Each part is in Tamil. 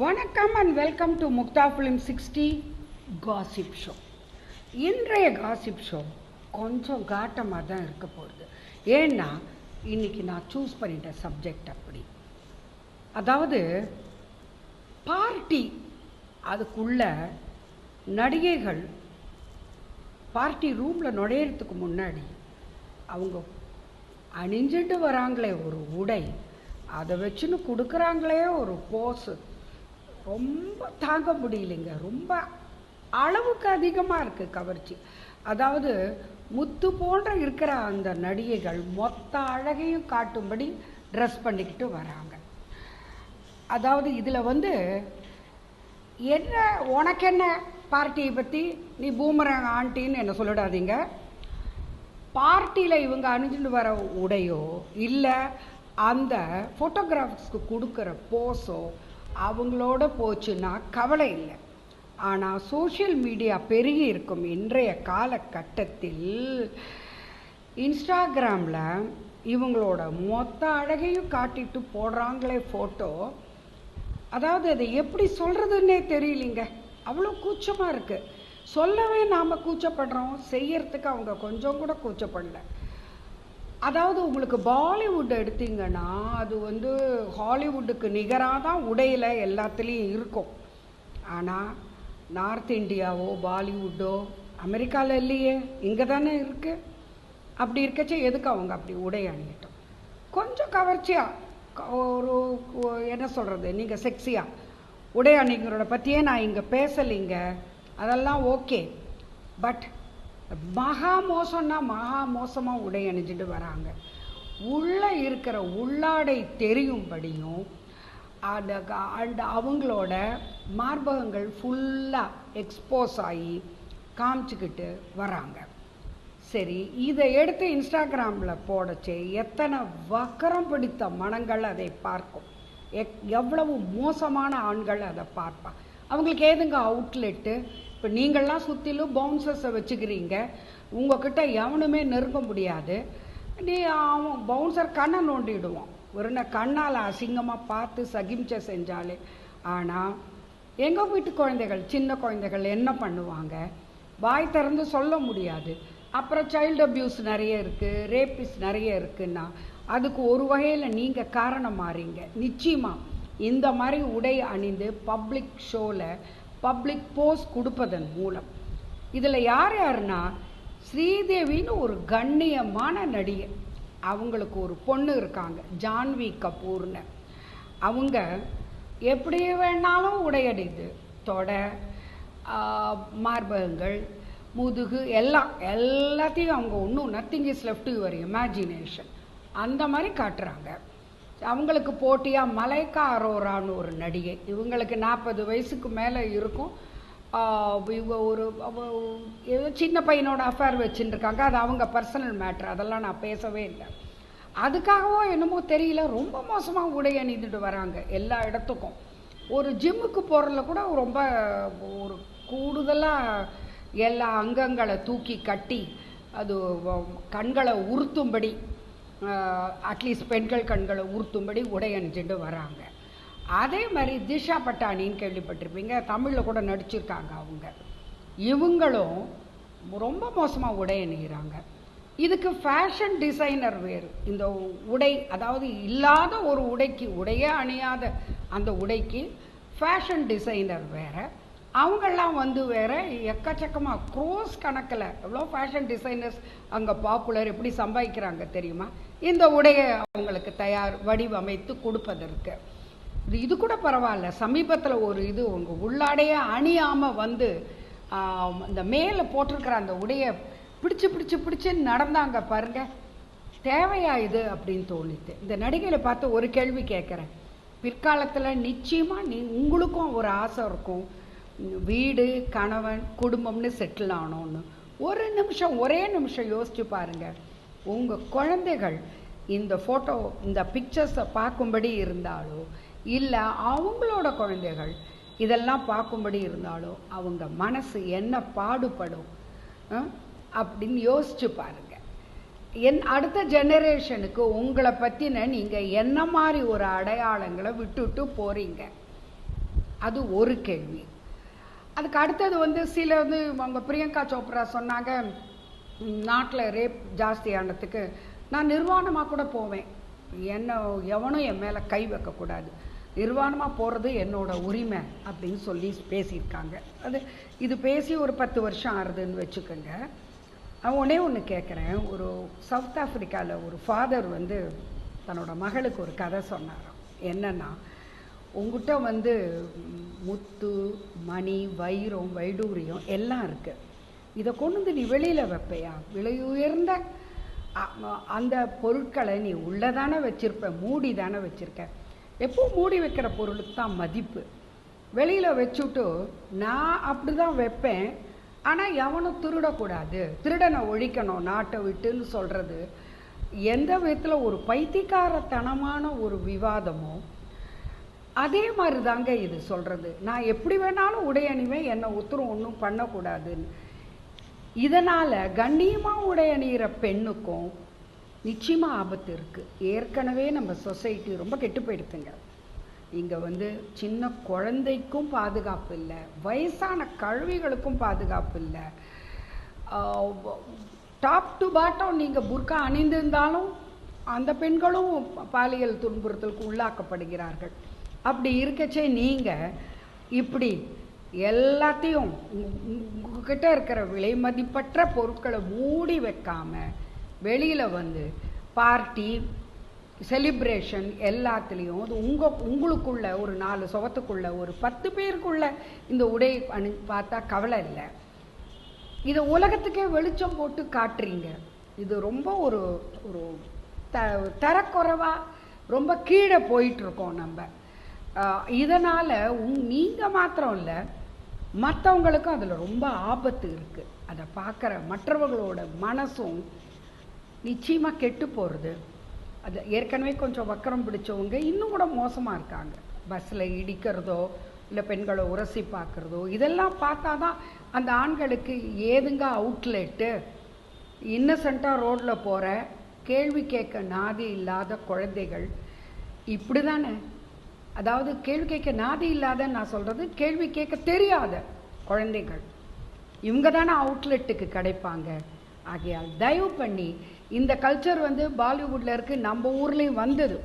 வணக்கம் and welcome to Mukta film sixty gossip show இன்றைய காசிப் ஷோ கொஞ்சம் காட்டமாக தான் இருக்க போகுது. ஏன்னா இன்றைக்கி நான் சூஸ் பண்ணிட்ட சப்ஜெக்ட் அப்படி. அதாவது பார்ட்டி அதுக்குள்ள நடிகைகள் பார்ட்டி ரூமில் நுழையிறதுக்கு முன்னாடி அவங்க அணிஞ்சிட்டு வராங்களே ஒரு உடை அதை வச்சுன்னு கொடுக்குறாங்களே ஒரு போஸு ரொம்ப தாங்க முடியலைங்க. ரொம்ப அளவுக்கு அதிகமாக இருக்குது கவர்ச்சி. அதாவது முத்து போன்ற இருக்கிற அந்த நடிகைகள் மொத்த அழகையும் காட்டும்படி ட்ரெஸ் பண்ணிக்கிட்டு வராங்க. அதாவது இதில் வந்து என்ன உனக்கு என்ன பார்ட்டியை பற்றி நீ பூமரங் ஆண்டின்னு என்ன சொல்லிடாதீங்க. பார்ட்டியில் இவங்க அணிஞ்சுட்டு வர உடையோ இல்லை அந்த ஃபோட்டோகிராஃபர்ஸ்க்கு கொடுக்குற போஸோ அவங்களோட போச்சுன்னா கவலை இல்லை. ஆனால் சோஷியல் மீடியா பெருகி இருக்கும் இன்றைய காலகட்டத்தில் இன்ஸ்டாகிராமில் இவங்களோட மொத்த அழகையும் காட்டிட்டு போடுறாங்களே ஃபோட்டோ அதாவது அதை எப்படி சொல்கிறதுன்னே தெரியலிங்க. அவ்வளோ கூச்சமாக இருக்குது சொல்லவே நாம் கூச்சப்படுறோம். செய்யறதுக்கு அவங்க கொஞ்சம் கூட கூச்சப்படலை. அதாவது உங்களுக்கு பாலிவுட் எடுத்தீங்கன்னா அது வந்து ஹாலிவுட்டுக்கு நிகராக தான் உடையில் எல்லாத்துலேயும் இருக்கும். ஆனால் நார்த் இந்தியாவோ பாலிவுட்டோ அமெரிக்காவில் இல்லையே இங்கே தானே இருக்குது அப்படி இருக்கச்சே எதுக்கு அவங்க அப்படி உடை அணியட்டும்? கொஞ்சம் கவர்ச்சியாக ஒரு என்ன சொல்கிறது நீங்கள் செக்ஸியாக உடை அணிங்கிறத பற்றியே நான் இங்கே பேசலைங்க. அதெல்லாம் ஓகே. பட் மகா மோசம்னா மகா மோசமாக உடை அணிஞ்சிட்டு வராங்க. உள்ளே இருக்கிற உள்ளாடை தெரியும்படியும் அந்த அந்த அவங்களோட மார்பகங்கள் ஃபுல்லாக எக்ஸ்போஸ் ஆகி காமிச்சிக்கிட்டு வராங்க. சரி இதை எடுத்து இன்ஸ்டாகிராமில் போடச்சே எத்தனை வக்கரம் பிடித்த மனங்கள் அதை பார்க்கும். எக் எவ்வளவு மோசமான ஆண்கள் அதை பார்ப்பான் அவங்களுக்கு ஏதுங்க அவுட்லெட்டு இப்போ நீங்கள்லாம் சுற்றிலும் பவுன்சர்ஸை வச்சுக்கிறீங்க. உங்ககிட்ட எவனுமே நெருங்க முடியாது. நீ அவன் பவுன்சர் கண்ணை நோண்டிடுவான். ஒரு கண்ணால் அசிங்கமாக பார்த்து சகிம்சை செஞ்சாலே. ஆனால் எங்கள் வீட்டு குழந்தைகள் சின்ன குழந்தைகள் என்ன பண்ணுவாங்க? வாய் திறந்து சொல்ல முடியாது. அப்புறம் சைல்டு அப்யூஸ் நிறைய இருக்குது ரேப்பிஸ் நிறைய இருக்குன்னா அதுக்கு ஒரு வகையில் நீங்கள் காரணம் மாறீங்க. நிச்சயமாக இந்த மாதிரி உடை அணிந்து பப்ளிக் ஷோவில் பப்ளிக் போஸ் கொடுப்பதன் மூலம். இதில் யார் யாருன்னா ஸ்ரீதேவின்னு ஒரு கண்ணியமான நடிகை. அவங்களுக்கு ஒரு பொண்ணு இருக்காங்க ஜான்வி கபூர்னு. அவங்க எப்படி வேணாலும் உடையடைது தொடை மார்பகங்கள் முதுகு எல்லாம் எல்லாத்தையும் அவங்க ஒன்றும் nothing is left your imagination அந்த மாதிரி காட்டுறாங்க. அவங்களுக்கு போட்டியாக மலைக்கா அரோரான்னு ஒரு நடிகை. இவங்களுக்கு நாற்பது வயசுக்கு மேலே இருக்கும். இவங்க ஒரு ஏதோ சின்ன பையனோட அஃபேர் வச்சுட்டுருக்காங்க அது அவங்க பர்சனல் மேட்ரு அதெல்லாம் நான் பேசவே இல்லை. அதுக்காகவோ என்னமோ தெரியல. ரொம்ப மோசமாக உடை அணிந்துட்டு வராங்க எல்லா இடத்துக்கும். ஒரு ஜிம்முக்கு போகிறதுல கூட ரொம்ப ஒரு கூடுதலாக எல்லா அங்கங்களை தூக்கி கட்டி அது கண்களை உறுத்தும்படி அட்லீஸ்ட் பெண்கள் கண்களை உறுத்தும்படி உடை அணிஞ்சுட்டு வராங்க. அதே மாதிரி திஷா பட்டாணின்னு கேள்விப்பட்டிருப்பீங்க. தமிழில் கூட நடிச்சிருக்காங்க அவங்க. இவங்களும் ரொம்ப மோசமாக உடை அணிகிறாங்க. இதுக்கு ஃபேஷன் டிசைனர் வேறு. இந்த உடை அதாவது இல்லாத ஒரு உடைக்கு உடையே அணியாத அந்த உடைக்கு ஃபேஷன் டிசைனர் வேறு. அவங்கெல்லாம் வந்து வேற எக்கச்சக்கமாக க்ரோஸ் கணக்கில் எவ்வளோ ஃபேஷன் டிசைனர்ஸ் அங்கே பாப்புலர் எப்படி சம்பாதிக்கிறாங்க தெரியுமா? இந்த உடையை அவங்களுக்கு தயார் வடிவமைத்து கொடுப்பதற்கு. இது கூட பரவாயில்ல. சமீபத்தில் ஒரு இது உங்கள் உள்ளாடையே அணியாமல் வந்து இந்த மேலே போட்டிருக்கிற அந்த உடையை பிடிச்சு பிடிச்சு பிடிச்சு நடந்தாங்க பாருங்க. தேவையா இது அப்படின்னு தோணித்து இந்த நடிகையில பார்த்து ஒரு கேள்வி கேட்குறேன். பிற்காலத்தில் நிச்சயமாக நீ உங்களுக்கும் ஒரு ஆசை இருக்கும். வீடு கணவன் குடும்பம்னு செட்டில் ஆனோன்னு. ஒரு நிமிஷம் ஒரே நிமிஷம் யோசிச்சு பாருங்கள் உங்கள் குழந்தைகள் இந்த ஃபோட்டோ இந்த பிக்சர்ஸை பார்க்கும்படி இருந்தாலோ இல்லை அவங்களோட குழந்தைகள் இதெல்லாம் பார்க்கும்படி இருந்தாலோ அவங்க மனசு என்ன பாடுபடும் அப்படின்னு யோசிச்சு பாருங்க. என் அடுத்த ஜெனரேஷனுக்கு உங்களை பற்றின நீங்கள் என்ன மாதிரி ஒரு அடையாளங்களை விட்டுட்டு போகிறீங்க அது ஒரு கேள்வி. அதுக்கு அடுத்தது வந்து சில வந்து அவங்க பிரியங்கா சோப்ரா சொன்னாங்க நாட்டில் ரேப் ஜாஸ்தியானதுக்கு நான் நிர்வாணமாக கூட போவேன். என்ன எவனும் என் மேலே கை வைக்கக்கூடாது. நிர்வாணமாக போகிறது என்னோட உரிமை அப்படின்னு சொல்லி பேசியிருக்காங்க. அது இது பேசி ஒரு பத்து வருஷம் ஆறுதுன்னு வச்சுக்கோங்க. உடனே ஒன்று கேட்குறேன் ஒரு சவுத் ஆஃப்ரிக்காவில் ஒரு ஃபாதர் வந்து தன்னோட மகளுக்கு ஒரு கதை சொன்னாராம். என்னென்னா உங்ககிட்ட வந்து முத்து மணி வைரம் வைடூரியம் எல்லாம் இருக்குது இதை கொண்டு வந்து நீ வெளியில் வைப்பையா? விலை உயர்ந்த அந்த பொருட்களை நீ உள்ளே தானே வச்சுருப்ப மூடி தானே வச்சுருக்க. எப்போ மூடி வைக்கிற பொருளுக்கு தான் மதிப்பு. வெளியில் வச்சுட்டு நான் அப்படி தான் வைப்பேன். ஆனால் எவனும் திருடக்கூடாது. திருடனை ஒழிக்கணும் நாட்டை விட்டுன்னு சொல்கிறது எந்த விதத்தில் ஒரு பைத்தியக்காரத்தனமான ஒரு விவாதமோ அதே மாதிரி தாங்க இது சொல்கிறது நான் எப்படி வேணாலும் உடை அணிவேன் என்னை உத்தரம் ஒன்றும் பண்ணக்கூடாதுன்னு. இதனால் கண்ணியமாக உடை அணிகிற பெண்ணுக்கும் நிச்சயமாக ஆபத்து இருக்குது ஏற்கனவே நம்ம சொசைட்டி ரொம்ப கெட்டு போயிடுத்துங்க இங்கே வந்து சின்ன குழந்தைக்கும் பாதுகாப்பு இல்லை வயசான கழுவிகளுக்கும் பாதுகாப்பு இல்லை. டாப் டு பாட்டம் நீங்கள் புர்கா அணிந்திருந்தாலும் அந்த பெண்களும் பாலியல் துன்புறுத்தலுக்கு உள்ளாக்கப்படுகிறார்கள். அப்படி இருக்கச்சே நீங்கள் இப்படி எல்லாத்தையும் உங்ககிட்ட இருக்கிற விலை மதிப்பற்ற பொருட்களை மூடி வைக்காமல் வெளியில் வந்து பார்ட்டி செலிப்ரேஷன் எல்லாத்துலேயும் அது உங்கள் உங்களுக்குள்ள ஒரு நாலு சுவத்துக்குள்ள ஒரு பத்து பேருக்குள்ள இந்த உடை அணி பார்த்தா கவலை இல்லை. இதை உலகத்துக்கே வெளிச்சம் போட்டு காட்டுறீங்க. இது ரொம்ப ஒரு ஒரு த தரக்குறைவாக ரொம்ப கீழே போயிட்டுருக்கோம் நம்ம. இதனால் உங் நீங்கள் மாத்திரம் இல்லை மற்றவங்களுக்கும் அதில் ரொம்ப ஆபத்து இருக்குது அதை பார்க்குற மற்றவர்களோட மனசும் நிச்சயமாக கெட்டு போகிறது அது ஏற்கனவே கொஞ்சம் வக்கரம் பிடிச்சவங்க இன்னும் கூட மோசமாக இருக்காங்க. பஸ்ஸில் இடிக்கிறதோ இல்லை பெண்களை உரசி பார்க்குறதோ இதெல்லாம் பார்த்தா தான் அந்த ஆண்களுக்கு ஏதுங்க அவுட்லெட்டு இன்னசென்ட்டாக ரோட்டில் போகிற கேள்வி கேட்க நாதி இல்லாத குழந்தைகள். இப்படி தானே அதாவது கேள்வி கேட்க நாதி இல்லாத நான் சொல்கிறது கேள்வி கேட்க தெரியாத குழந்தைகள். இவங்க தானே அவுட்லெட்டுக்கு கிடைப்பாங்க. ஆகையால் தயவு பண்ணி இந்த கல்ச்சர் வந்து பாலிவுட்டில் இருக்குது நம்ம ஊர்லேயும் வந்தது.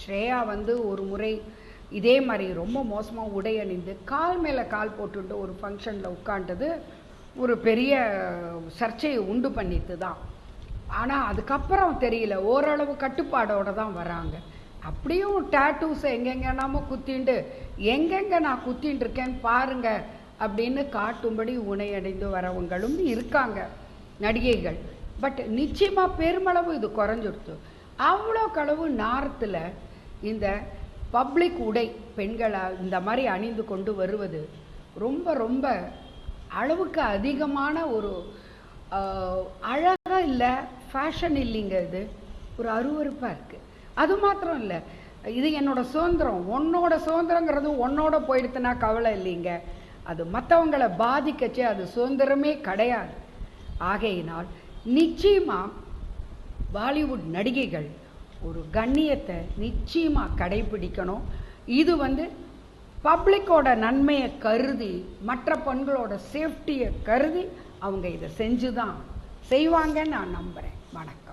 ஸ்ரேயா வந்து ஒரு முறை இதே மாதிரி ரொம்ப மோசமாக உடை அணிந்து கால் மேலே கால் போட்டுட்டு ஒரு ஃபங்க்ஷனில் உட்காண்டது ஒரு பெரிய சர்ச்சையை உண்டு பண்ணிட்டு தான் ஆனால் அதுக்கப்புறம் தெரியல ஓரளவு கட்டுப்பாடோடு தான் வராங்க. அப்படியும் டேட்டூஸ் எங்கெங்கனாமோ குத்திண்டு எங்கெங்க நான் குத்தின்னு இருக்கேன்னு பாருங்க அப்படின்னு காட்டும்படி உணையடைந்து வரவங்களும் இருக்காங்க நடிகைகள். பட் நிச்சயமாக பெருமளவு இது குறைஞ்சிருச்சு அவ்வளோ களவு நார்த்தில் இந்த பப்ளிக் உடை பெண்களை இந்த மாதிரி அணிந்து கொண்டு வருவது ரொம்ப ரொம்ப அளவுக்கு அதிகமான ஒரு அழகாக இல்லை ஃபேஷன் இல்லைங்க இது. ஒரு அருவருப்பாக இருக்குது அது மாத்திரம் இல்லை. இது என்னோட சுதந்திரம். உன்னோட சுதந்திரங்கிறது உன்னோட போயிடுத்துனா கவலை இல்லைங்க. அது மற்றவங்களை பாதிக்கச்சே அது சுதந்திரமே கிடையாது. ஆகையினால் நிச்சயமாக பாலிவுட் நடிகைகள் ஒரு கண்ணியத்தை நிச்சயமாக கடைபிடிக்கணும். இது வந்து பப்ளிக்கோட நன்மையை கருதி மற்ற பெண்களோட சேஃப்டியை கருதி அவங்க இதை செஞ்சு தான் செய்வாங்கன்னு நான் நம்புகிறேன் வணக்கம்.